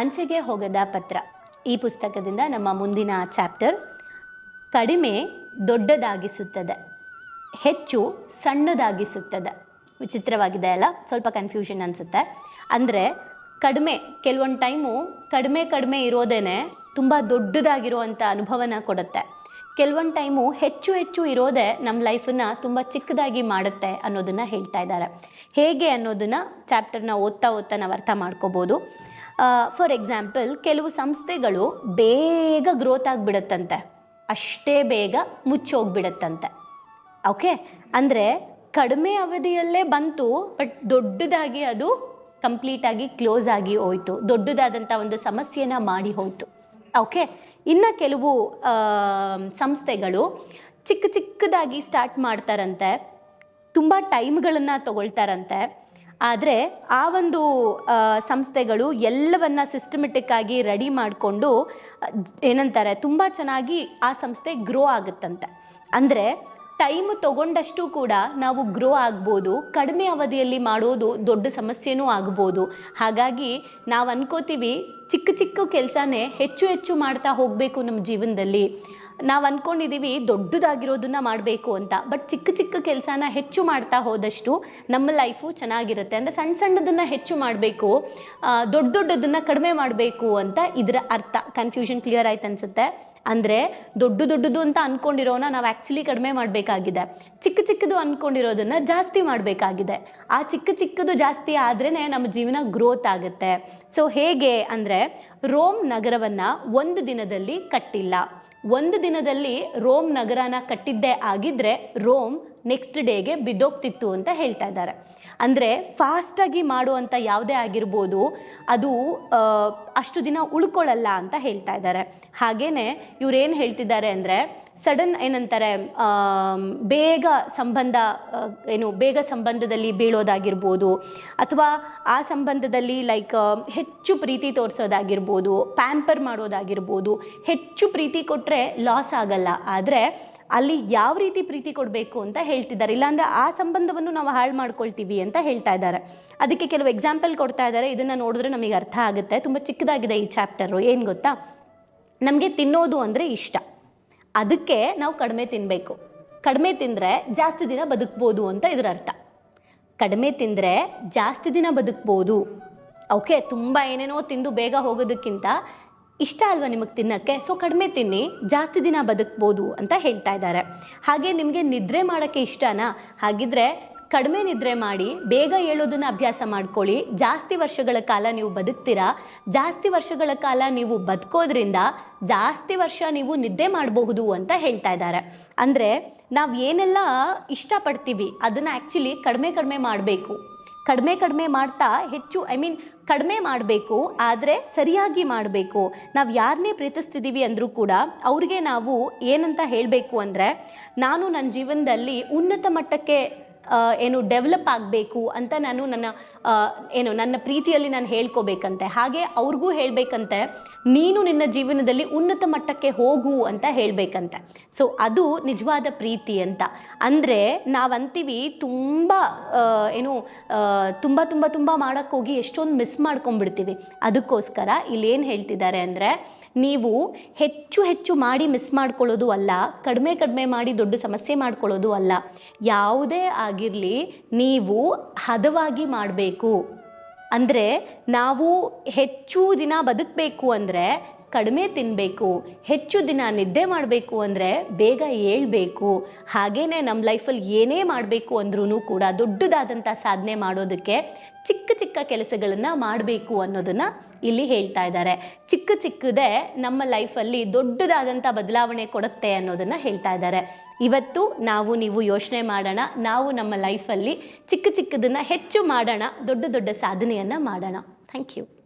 ಅಂಚೆಗೆ ಹೋಗದ ಪತ್ರ. ಈ ಪುಸ್ತಕದಿಂದ ನಮ್ಮ ಮುಂದಿನ ಚಾಪ್ಟರ್, ಕಡಿಮೆ ದೊಡ್ಡದಾಗಿಸುತ್ತದೆ, ಹೆಚ್ಚು ಸಣ್ಣದಾಗಿಸುತ್ತದೆ. ವಿಚಿತ್ರವಾಗಿದೆ ಅಲ್ಲ? ಸ್ವಲ್ಪ ಕನ್ಫ್ಯೂಷನ್ ಅನಿಸುತ್ತೆ. ಅಂದರೆ, ಕಡಿಮೆ, ಕೆಲವೊಂದು ಟೈಮು ಕಡಿಮೆ ಕಡಿಮೆ ಇರೋದೇ ತುಂಬ ದೊಡ್ಡದಾಗಿರುವಂಥ ಅನುಭವನ ಕೊಡುತ್ತೆ. ಕೆಲವೊಂದು ಟೈಮು ಹೆಚ್ಚು ಹೆಚ್ಚು ಇರೋದೇ ನಮ್ಮ ಲೈಫನ್ನು ತುಂಬ ಚಿಕ್ಕದಾಗಿ ಮಾಡುತ್ತೆ ಅನ್ನೋದನ್ನು ಹೇಳ್ತಾ ಇದ್ದಾರೆ. ಹೇಗೆ ಅನ್ನೋದನ್ನು ಚಾಪ್ಟರ್ನ ಓದ್ತಾ ಓದ್ತಾ ನಾವು ಅರ್ಥ ಮಾಡ್ಕೋಬೋದು. ಫಾರ್ ಎಕ್ಸಾಂಪಲ್ ಕೆಲವು ಸಂಸ್ಥೆಗಳು ಬೇಗ ಗ್ರೋತ್ ಆಗಿಬಿಡುತ್ತಂತೆ. ಅಷ್ಟೇ ಬೇಗ ಮುಚ್ಚೋಗ್ಬಿಡತ್ತಂತೆ. ಓಕೆ ಅಂದರೆ ಕಡಿಮೆ ಅವಧಿಯಲ್ಲೇ ಬಂತು ಬಟ್ ದೊಡ್ಡದಾಗಿ ಅದು ಕಂಪ್ಲೀಟಾಗಿ ಕ್ಲೋಸ್ ಆಗಿ ಹೋಯಿತು. ದೊಡ್ಡದಾದಂಥ ಒಂದು ಸಮಸ್ಯೆನ ಮಾಡಿ ಹೋಯಿತು. ಓಕೆ ಇನ್ನು ಕೆಲವು ಸಂಸ್ಥೆಗಳು ಚಿಕ್ಕ ಚಿಕ್ಕದಾಗಿ ಸ್ಟಾರ್ಟ್ ಮಾಡ್ತಾರಂತೆ. ತುಂಬ ಟೈಮ್ಗಳನ್ನು ತಗೊಳ್ತಾರಂತೆ. ಆದರೆ ಆ ಒಂದು ಸಂಸ್ಥೆಗಳು ಎಲ್ಲವನ್ನ ಸಿಸ್ಟಮೆಟಿಕ್ ಆಗಿ ರೆಡಿ ಮಾಡಿಕೊಂಡು, ಏನಂತಾರೆ, ತುಂಬ ಚೆನ್ನಾಗಿ ಆ ಸಂಸ್ಥೆ ಗ್ರೋ ಆಗುತ್ತಂತೆ. ಅಂದರೆ ಟೈಮ್ ತಗೊಂಡಷ್ಟು ಕೂಡ ನಾವು ಗ್ರೋ ಆಗ್ಬೋದು, ಕಡಿಮೆ ಅವಧಿಯಲ್ಲಿ ಮಾಡೋದು ದೊಡ್ಡ ಸಮಸ್ಯೆನೂ ಆಗ್ಬೋದು. ಹಾಗಾಗಿ ನಾವು ಅನ್ಕೋತೀವಿ, ಚಿಕ್ಕ ಚಿಕ್ಕ ಕೆಲಸನೇ ಹೆಚ್ಚು ಹೆಚ್ಚು ಮಾಡ್ತಾ ಹೋಗಬೇಕು ನಮ್ಮ ಜೀವನದಲ್ಲಿ. ನಾವು ಅಂದ್ಕೊಂಡಿದ್ದೀವಿ ದೊಡ್ಡದಾಗಿರೋದನ್ನ ಮಾಡಬೇಕು ಅಂತ. ಬಟ್ ಚಿಕ್ಕ ಚಿಕ್ಕ ಕೆಲಸನ ಹೆಚ್ಚು ಮಾಡ್ತಾ ಹೋದಷ್ಟು ನಮ್ಮ ಲೈಫು ಚೆನ್ನಾಗಿರುತ್ತೆ. ಅಂದರೆ ಸಣ್ಣ ಸಣ್ಣದನ್ನು ಹೆಚ್ಚು ಮಾಡಬೇಕು ದೊಡ್ಡ ದೊಡ್ಡದನ್ನು ಕಡಿಮೆ ಮಾಡಬೇಕು ಅಂತ ಇದರ ಅರ್ಥ. ಕನ್ಫ್ಯೂಷನ್ ಕ್ಲಿಯರ್ ಆಯ್ತು ಅನಿಸುತ್ತೆ. ಅಂದರೆ ದೊಡ್ಡ ದೊಡ್ಡದು ಅಂತ ಅಂದ್ಕೊಂಡಿರೋನ ನಾವು ಆ್ಯಕ್ಚುಲಿ ಕಡಿಮೆ ಮಾಡಬೇಕಾಗಿದೆ. ಚಿಕ್ಕ ಚಿಕ್ಕದು ಅಂದ್ಕೊಂಡಿರೋದನ್ನು ಜಾಸ್ತಿ ಮಾಡಬೇಕಾಗಿದೆ. ಆ ಚಿಕ್ಕ ಚಿಕ್ಕದು ಜಾಸ್ತಿ ಆದ್ರೇ ನಮ್ಮ ಜೀವನ ಗ್ರೋತ್ ಆಗುತ್ತೆ. ಸೊ ಹೇಗೆ ಅಂದರೆ ರೋಮ್ ನಗರವನ್ನು ಒಂದು ದಿನದಲ್ಲಿ ಕಟ್ಟಿಲ್ಲ. ಒಂದು ದಿನದಲ್ಲಿ ರೋಮ್ ನಗರನ ಕಟ್ಟಿದ್ದೇ ಆಗಿದ್ರೆ ರೋಮ್ ನೆಕ್ಸ್ಟ್ ಡೇಗೆ ಬಿದ್ದೋಗ್ತಿತ್ತು ಅಂತ ಹೇಳ್ತಾ ಇದ್ದಾರೆ. ಅಂದರೆ ಫಾಸ್ಟಾಗಿ ಮಾಡುವಂಥ ಯಾವುದೇ ಆಗಿರ್ಬೋದು, ಅದು ಅಷ್ಟು ದಿನ ಉಳ್ಕೊಳ್ಳಲ್ಲ ಅಂತ ಹೇಳ್ತಾ ಇದ್ದಾರೆ. ಹಾಗೇ ಇವರೇನು ಹೇಳ್ತಿದ್ದಾರೆ ಅಂದರೆ ಸಡನ್ ಏನಂತಾರೆ ಬೇಗ ಸಂಬಂಧ ಏನು, ಬೇಗ ಸಂಬಂಧದಲ್ಲಿ ಬೀಳೋದಾಗಿರ್ಬೋದು, ಅಥವಾ ಆ ಸಂಬಂಧದಲ್ಲಿ ಲೈಕ್ ಹೆಚ್ಚು ಪ್ರೀತಿ ತೋರಿಸೋದಾಗಿರ್ಬೋದು ಪ್ಯಾಂಪರ್ ಮಾಡೋದಾಗಿರ್ಬೋದು, ಹೆಚ್ಚು ಪ್ರೀತಿ ಕೊಟ್ಟರೆ ಲಾಸ್ ಆಗಲ್ಲ. ಆದರೆ ಅಲ್ಲಿ ಯಾವ ರೀತಿ ಪ್ರೀತಿ ಕೊಡಬೇಕು ಅಂತ ಹೇಳ್ತಿದ್ದಾರೆ. ಇಲ್ಲಾಂದರೆ ಆ ಸಂಬಂಧವನ್ನು ನಾವು ಹಾಳು ಮಾಡ್ಕೊಳ್ತೀವಿ ಅಂತ ಹೇಳ್ತಾ ಇದ್ದಾರೆ. ಅದಕ್ಕೆ ಕೆಲವು ಎಕ್ಸಾಂಪಲ್ ಕೊಡ್ತಾ ಇದ್ದಾರೆ. ಇದನ್ನು ನೋಡಿದ್ರೆ ನಮಗೆ ಅರ್ಥ ಆಗುತ್ತೆ. ತುಂಬ ಚಿಕ್ಕದಾಗಿದೆ ಈ ಚಾಪ್ಟರು ಏನು ಗೊತ್ತಾ? ನಮಗೆ ತಿನ್ನೋದು ಅಂದರೆ ಇಷ್ಟ. ಅದಕ್ಕೆ ನಾವು ಕಡಿಮೆ ತಿನ್ನಬೇಕು ಕಡಿಮೆ ತಿಂದರೆ ಜಾಸ್ತಿ ದಿನ ಬದುಕ್ಬೋದು ಅಂತ ಇದರ ಅರ್ಥ. ಕಡಿಮೆ ತಿಂದರೆ ಜಾಸ್ತಿ ದಿನ ಬದುಕ್ಬೋದು. ಓಕೆ, ತುಂಬ ಏನೇನೋ ತಿಂದು ಬೇಗ ಹೋಗೋದಕ್ಕಿಂತ ಇಷ್ಟ ಅಲ್ವಾ ನಿಮಗೆ ತಿನ್ನೋಕ್ಕೆ? ಸೊ ಕಡಿಮೆ ತಿನ್ನಿ, ಜಾಸ್ತಿ ದಿನ ಬದುಕ್ಬೋದು ಅಂತ ಹೇಳ್ತಾ ಇದ್ದಾರೆ. ಹಾಗೆ ನಿಮಗೆ ನಿದ್ರೆ ಮಾಡೋಕ್ಕೆ ಇಷ್ಟನಾ? ಹಾಗಿದ್ರೆ ಕಡಿಮೆ ನಿದ್ರೆ ಮಾಡಿ, ಬೇಗ ಹೇಳೋದನ್ನು ಅಭ್ಯಾಸ ಮಾಡ್ಕೊಳ್ಳಿ. ಜಾಸ್ತಿ ವರ್ಷಗಳ ಕಾಲ ನೀವು ಬದುಕ್ತೀರಾ? ಜಾಸ್ತಿ ವರ್ಷಗಳ ಕಾಲ ನೀವು ಬದುಕೋದ್ರಿಂದ ಜಾಸ್ತಿ ವರ್ಷ ನೀವು ನಿದ್ದೆ ಮಾಡಬಹುದು ಅಂತ ಹೇಳ್ತಾ ಇದ್ದಾರೆ. ಅಂದರೆ ನಾವು ಏನೆಲ್ಲ ಇಷ್ಟಪಡ್ತೀವಿ, ಅದನ್ನು ಆ್ಯಕ್ಚುಲಿ ಕಡಿಮೆ ಕಡಿಮೆ ಮಾಡಬೇಕು. ಕಡಿಮೆ ಕಡಿಮೆ ಮಾಡ್ತಾ ಹೆಚ್ಚು ಐ ಮೀನ್ ಕಡಿಮೆ ಮಾಡಬೇಕು, ಆದರೆ ಸರಿಯಾಗಿ ಮಾಡಬೇಕು. ನಾವು ಯಾರನ್ನೇ ಪ್ರೀತಿಸ್ತಿದ್ದೀವಿ ಅಂದರೂ ಕೂಡ ಅವ್ರಿಗೆ ನಾವು ಏನಂತ ಹೇಳಬೇಕು ಅಂದರೆ, ನಾನು ನನ್ನ ಜೀವನದಲ್ಲಿ ಉನ್ನತ ಮಟ್ಟಕ್ಕೆ ಏನು ಡೆವಲಪ್ ಆಗಬೇಕು ಅಂತ ನಾನು ನನ್ನ ಏನು ನನ್ನ ಪ್ರೀತಿಯಲ್ಲಿ ನಾನು ಹೇಳ್ಕೋಬೇಕಂತೆ. ಹಾಗೆ ಅವ್ರಿಗೂ ಹೇಳಬೇಕಂತೆ, ನೀನು ನಿನ್ನ ಜೀವನದಲ್ಲಿ ಉನ್ನತ ಮಟ್ಟಕ್ಕೆ ಹೋಗು ಅಂತ ಹೇಳಬೇಕಂತೆ. ಸೊ ಅದು ನಿಜವಾದ ಪ್ರೀತಿ ಅಂತ. ಅಂದರೆ ನಾವಂತೀವಿ ತುಂಬ ಏನು ತುಂಬ ತುಂಬ ತುಂಬ ಮಾಡೋಕ್ಕೋಗಿ ಎಷ್ಟೊಂದು ಮಿಸ್ ಮಾಡ್ಕೊಂಡ್ಬಿಡ್ತೀವಿ. ಅದಕ್ಕೋಸ್ಕರ ಇಲ್ಲೇನು ಹೇಳ್ತಿದ್ದಾರೆ ಅಂದರೆ, ನೀವು ಹೆಚ್ಚು ಹೆಚ್ಚು ಮಾಡಿ ಮಿಸ್ ಮಾಡ್ಕೊಳ್ಳೋದು ಅಲ್ಲ, ಕಡಿಮೆ ಕಡಿಮೆ ಮಾಡಿ ದೊಡ್ಡ ಸಮಸ್ಯೆ ಮಾಡ್ಕೊಳ್ಳೋದು ಅಲ್ಲ, ಯಾವುದೇ ಆಗಿರಲಿ ನೀವು ಹದವಾಗಿ ಮಾಡಬೇಕು. ಅಂದರೆ ನಾವು ಹೆಚ್ಚು ದಿನ ಬದುಕಬೇಕು ಅಂದರೆ ಕಡಿಮೆ ತಿನ್ನಬೇಕು ಹೆಚ್ಚು ದಿನ ನಿದ್ದೆ ಮಾಡಬೇಕು ಅಂದರೆ ಬೇಗ ಏಳಬೇಕು. ಹಾಗೇ ನಮ್ಮ ಲೈಫಲ್ಲಿ ಏನೇ ಮಾಡಬೇಕು ಅಂದ್ರೂ ಕೂಡ ದೊಡ್ಡದಾದಂಥ ಸಾಧನೆ ಮಾಡೋದಕ್ಕೆ ಚಿಕ್ಕ ಚಿಕ್ಕ ಕೆಲಸಗಳನ್ನು ಮಾಡಬೇಕು ಅನ್ನೋದನ್ನು ಇಲ್ಲಿ ಹೇಳ್ತಾ ಇದ್ದಾರೆ. ಚಿಕ್ಕ ಚಿಕ್ಕದೇ ನಮ್ಮ ಲೈಫಲ್ಲಿ ದೊಡ್ಡದಾದಂಥ ಬದಲಾವಣೆ ಕೊಡುತ್ತೆ ಅನ್ನೋದನ್ನು ಹೇಳ್ತಾ ಇದ್ದಾರೆ. ಇವತ್ತು ನಾವು ನೀವು ಯೋಚನೆ ಮಾಡೋಣ, ನಾವು ನಮ್ಮ ಲೈಫಲ್ಲಿ ಚಿಕ್ಕ ಚಿಕ್ಕದನ್ನು ಹೆಚ್ಚು ಮಾಡೋಣ, ದೊಡ್ಡ ದೊಡ್ಡ ಸಾಧನೆಯನ್ನು ಮಾಡೋಣ. Thank you.